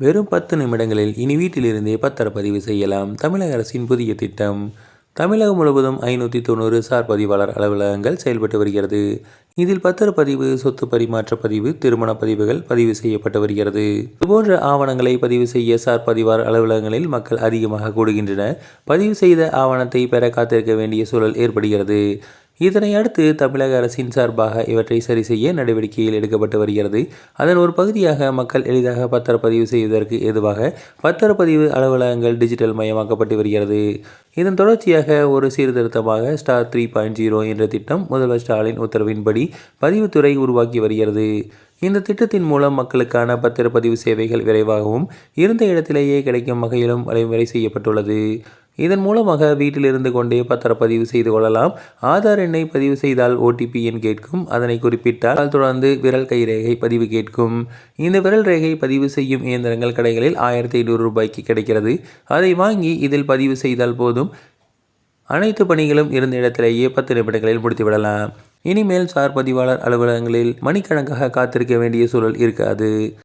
வெறும் பத்து நிமிடங்களில் இனி வீட்டிலிருந்தே பத்திரப்பதிவு செய்யலாம். தமிழக அரசின் புதிய திட்டம். தமிழகம் முழுவதும் ஐநூற்றி தொண்ணூறு சார் பதிவாளர் அலுவலகங்கள் செயல்பட்டு வருகிறது. இதில் பத்திரப்பதிவு சொத்து பரிமாற்ற பதிவு திருமண பதிவுகள் பதிவு செய்யப்பட்டு வருகிறது. இதுபோன்ற ஆவணங்களை பதிவு செய்ய சார் பதிவாளர் அலுவலகங்களில் மக்கள் அதிகமாக கூடுகின்றனர். பதிவு செய்த ஆவணத்தை பெற காத்திருக்க வேண்டிய சூழல் ஏற்படுகிறது. இதனை அடுத்து தமிழக அரசின் சார்பாக இவற்றை சரி செய்ய நடவடிக்கையில் எடுக்கப்பட்டு வருகிறது. அதன் ஒரு பகுதியாக மக்கள் எளிதாக பத்திரப்பதிவு செய்வதற்கு ஏதுவாக பத்திரப்பதிவு அலுவலகங்கள் டிஜிட்டல் மயமாக்கப்பட்டு வருகிறது. இதன் தொடர்ச்சியாக ஒரு சீர்திருத்தமாக ஸ்டார் த்ரீ பாயிண்ட் ஜீரோ என்ற திட்டம் முதல்வர் ஸ்டாலின் உத்தரவின்படி பதிவுத்துறை உருவாக்கி வருகிறது. இந்த திட்டத்தின் மூலம் மக்களுக்கான பத்திரப்பதிவு சேவைகள் விரைவாகவும் இருந்த இடத்திலேயே கிடைக்கும் வகையிலும் வழிமுறை செய்யப்பட்டுள்ளது. இதன் மூலமாக வீட்டில் இருந்து கொண்டே பத்திரப்பதிவு செய்து கொள்ளலாம். ஆதார் எண்ணை பதிவு செய்தால் ஓடிபி எண் கேட்கும். அதனை குறிப்பிட்டால் தொடர்ந்து விரல் கைரேகை பதிவு கேட்கும். இந்த விரல் ரேகை பதிவு செய்யும் இயந்திரங்கள் கடைகளில் ஆயிரத்தி ஐநூறு ரூபாய்க்கு கிடைக்கிறது. அதை வாங்கி இதில் பதிவு செய்தால் போதும். அனைத்து பணிகளும் இருந்த இடத்திலேயே பத்து நிமிடங்களில் முடித்துவிடலாம். இனிமேல் சார் பதிவாளர் அலுவலகங்களில் மணிக்கணக்காக காத்திருக்க வேண்டிய சூழல் இருக்காது.